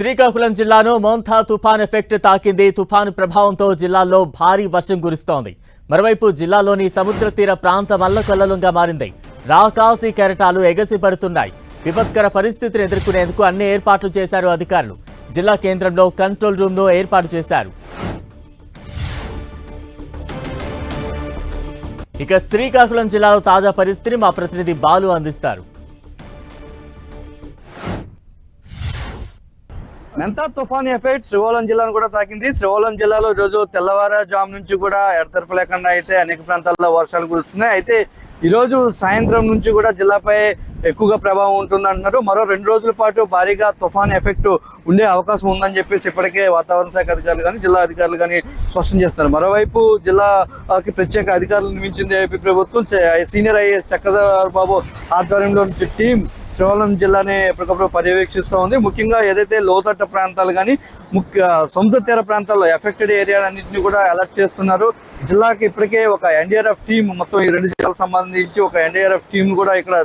శ్రీకాకుళం జిల్లాను మోంథా తుఫాన్ ఎఫెక్ట్ తాకింది. తుఫాను ప్రభావంతో జిల్లాలో భారీ వర్షం కురుస్తోంది. మరోవైపు జిల్లాలోని సముద్ర తీర ప్రాంతం అల్లకల్లోలంగా మారింది. రాకాసి కెరటాలు ఎగసి పడుతున్నాయి విపత్కర పరిస్థితిని ఎదుర్కొనేందుకు అన్ని ఏర్పాట్లు చేశారు అధికారులు. జిల్లా కేంద్రంలో కంట్రోల్ రూమ్ను ఏర్పాటు చేశారు. ఇక శ్రీకాకుళం జిల్లాలో తాజా పరిస్థితిని మా ప్రతినిధి బాలు అందిస్తారు. మెంతా తుఫాన్ ఎఫెక్ట్ శ్రీకాకుళం జిల్లాను కూడా తాకింది. శ్రీకాకుళం జిల్లాలో రోజు తెల్లవారుజాము నుంచి కూడా ఎడతెరపు లేకుండా అయితే అనేక ప్రాంతాల్లో వర్షాలు కురుస్తున్నాయి. అయితే ఈరోజు సాయంత్రం నుంచి కూడా జిల్లాపై ఎక్కువగా ప్రభావం ఉంటుంది అంటున్నారు మరో రెండు రోజుల పాటు భారీగా తుఫాన్ ఎఫెక్ట్ ఉండే అవకాశం ఉందని చెప్పేసి ఇప్పటికే వాతావరణ శాఖ అధికారులు కానీ జిల్లా అధికారులు కానీ స్పష్టం చేస్తున్నారు. మరోవైపు జిల్లాకి ప్రత్యేక అధికారులు నియమించింది ఏపీ ప్రభుత్వం. సీనియర్ ఐఏఎస్ చక్రధర్ బాబు ఆధ్వర్యంలో టీం శ్రీకాకుళం జిల్లాని ఎప్పటికప్పుడు పర్యవేక్షిస్తూ ఉంది. ముఖ్యంగా ఏదైతే లోతట్ట ప్రాంతాలు కానీ ముఖ్య సముద్ర తీర ప్రాంతాల్లో ఎఫెక్టెడ్ ఏరియాలన్నింటినీ కూడా అలర్ట్ చేస్తున్నారు. జిల్లాకి ఇప్పటికే ఒక ఎన్డీఆర్ఎఫ్ టీం మొత్తం ఈ రెండు జిల్లాలకు సంబంధించి ఒక ఎన్డీఆర్ఎఫ్ టీం కూడా ఇక్కడ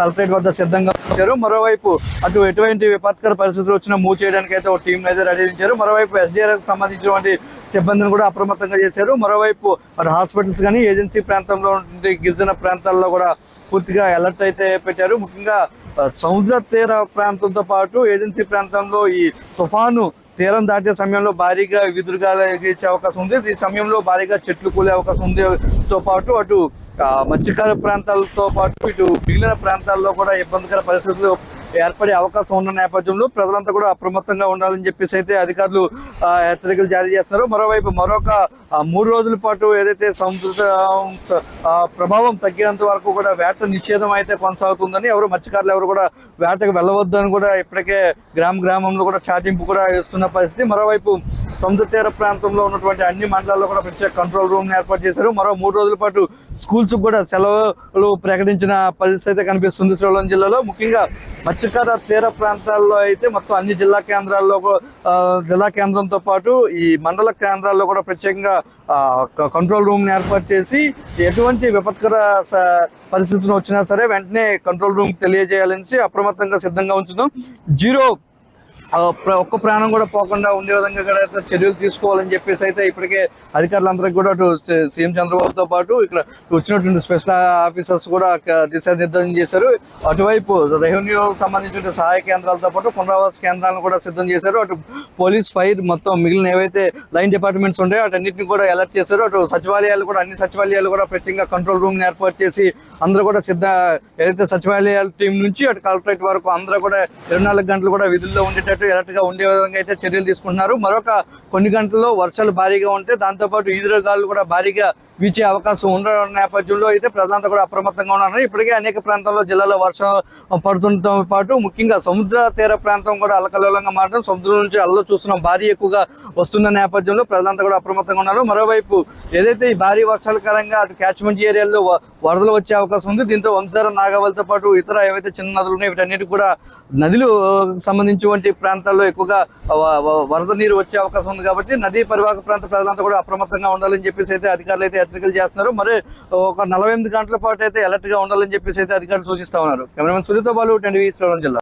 కలెక్టరేట్ వద్ద సిద్ధంగా ఉంచారు. మరోవైపు అటు ఎటువంటి విపత్కర పరిస్థితులు వచ్చినా మూవ్ చేయడానికి అయితే ఒక టీం అయితే రెడీ చేశారు. మరోవైపు ఎస్డీఆర్ఎఫ్ సంబంధించినటువంటి సిబ్బందిని కూడా అప్రమత్తంగా చేశారు. మరోవైపు అటు హాస్పిటల్స్ కానీ ఏజెన్సీ ప్రాంతంలో గిరిజన ప్రాంతాల్లో కూడా పూర్తిగా అలర్ట్ అయితే పెట్టారు. ముఖ్యంగా సముద్ర తీర ప్రాంతంతో పాటు ఏజెన్సీ ప్రాంతంలో ఈ తుఫాను తీరం దాటే సమయంలో భారీగా విదురుగాలు ఎగిసే అవకాశం ఉంది. ఈ సమయంలో భారీగా చెట్లు కూలే అవకాశం ఉంది తో పాటు అటు మత్స్యకార ప్రాంతాలతో పాటు ఇటు మిగిలిన ప్రాంతాల్లో కూడా ఇబ్బందికర పరిస్థితులు ఏర్పడే అవకాశం ఉన్న నేపథ్యంలో ప్రజలంతా కూడా అప్రమత్తంగా ఉండాలని చెప్పేసి అయితే అధికారులు హెచ్చరికలు జారీ చేస్తున్నారు. మరోవైపు మరొక మూడు రోజుల పాటు ఏదైతే సముద్ర ప్రభావం తగ్గినంత వరకు కూడా వేట నిషేధం అయితే కొనసాగుతుందని ఎవరు మత్స్యకారులు ఎవరు కూడా వేటకు వెళ్ళవద్దని కూడా ఇప్పటికే గ్రామ గ్రామంలో కూడా చాటింపు కూడా ఇస్తున్న పరిస్థితి. మరోవైపు సముద్ర తీర ప్రాంతంలో ఉన్నటువంటి అన్ని మండలాల్లో కూడా ప్రత్యేక కంట్రోల్ రూమ్ ఏర్పాటు చేశారు. మరో మూడు రోజుల పాటు స్కూల్స్ కూడా సెలవులు ప్రకటించిన పరిస్థితి అయితే కనిపిస్తుంది శ్రీకాకుళం జిల్లాలో. ముఖ్యంగా మత్స్యకార తీర ప్రాంతాల్లో అయితే మొత్తం అన్ని జిల్లా కేంద్రాల్లో జిల్లా కేంద్రంతో పాటు ఈ మండల కేంద్రాల్లో కూడా ప్రత్యేకంగా కంట్రోల్ రూమ్ ఏర్పాటు చేసి ఎటువంటి విపత్కర స- పరిస్థితులు వచ్చినా సరే వెంటనే కంట్రోల్ రూమ్ తెలియజేయాలని అప్రమత్తంగా సిద్ధంగా ఉంచుతాం జీరో ఒక్క ప్రాణం కూడా పోకుండా ఉండే విధంగా కూడా అయితే చర్యలు తీసుకోవాలని చెప్పేసి అయితే ఇప్పటికే అధికారులందరికీ కూడా అటు సీఎం చంద్రబాబుతో పాటు ఇక్కడ వచ్చినటువంటి స్పెషల్ ఆఫీసర్స్ కూడా దిశా నిర్ధారణ చేశారు. అటువైపు రెవెన్యూ సంబంధించిన సహాయ కేంద్రాలతో పాటు పునరావాస కేంద్రాలను కూడా సిద్ధం చేశారు. అటు పోలీస్ ఫైర్ మొత్తం మిగిలిన ఏవైతే లైన్ డిపార్ట్మెంట్స్ ఉంటాయో అటన్నిటిని కూడా అలర్ట్ చేశారు. అటు సచివాలయాలు కూడా అన్ని సచివాలయాలు కూడా ప్రత్యేకంగా కంట్రోల్ రూమ్ ఏర్పాటు చేసి అందరూ కూడా సిద్ధ ఏదైతే సచివాలయాల టీం నుంచి అటు కలెక్టరేట్ వరకు అందరూ కూడా ఇరవై నాలుగు గంటలు కూడా విధుల్లో ఉండేటట్టు ఎలర్ట్గా ఉండే విధంగా అయితే చర్యలు తీసుకుంటున్నారు. మరొక కొన్ని గంటల్లో వర్షాలు భారీగా ఉంటే దాంతోపాటు ఈదురుగాలు కూడా భారీగా వీచే అవకాశం ఉండడం నేపథ్యంలో అయితే ప్రజలంతా కూడా అప్రమత్తంగా ఉన్నారు ఇప్పటికే అనేక ప్రాంతాల్లో జిల్లాలో వర్షం పడుతుండటంతో పాటు ముఖ్యంగా సముద్ర తీర ప్రాంతం కూడా అల్లకల్లోలంగా మారడం సముద్రం నుంచి అల్లలో చూస్తున్నాం భారీ ఎక్కువగా వస్తున్న నేపథ్యంలో ప్రజలంతా కూడా అప్రమత్తంగా ఉన్నారు. మరోవైపు ఏదైతే ఈ భారీ వర్షాల కారణంగా అటు క్యాచ్మెంట్ ఏరియాల్లో వరదలు వచ్చే అవకాశం ఉంది. దీంతో వంశార నాగవలతో పాటు ఇతర ఏవైతే చిన్న నదులు ఉన్నాయో వీటన్నిటి కూడా నదులు సంబంధించినటువంటి ప్రాంతాల్లో ఎక్కువగా వ- వరద నీరు వచ్చే అవకాశం ఉంది కాబట్టి నదీ పరివాహక ప్రాంత ప్రజలంతా కూడా అప్రమత్తంగా ఉండాలని చెప్పేసి అయితే అధికారులు అయితే హెచ్చరికలు చేస్తున్నారు. మరి ఒక నలభై గంటల పాటు అయితే అలర్ట్గా ఉండాలని చెప్పేసి అయితే అధికారులు సూచిస్తా ఉన్నారు. కెమెరామెన్ సునీత బాలు టెన్ శ్రీకాకుళం జిల్లా.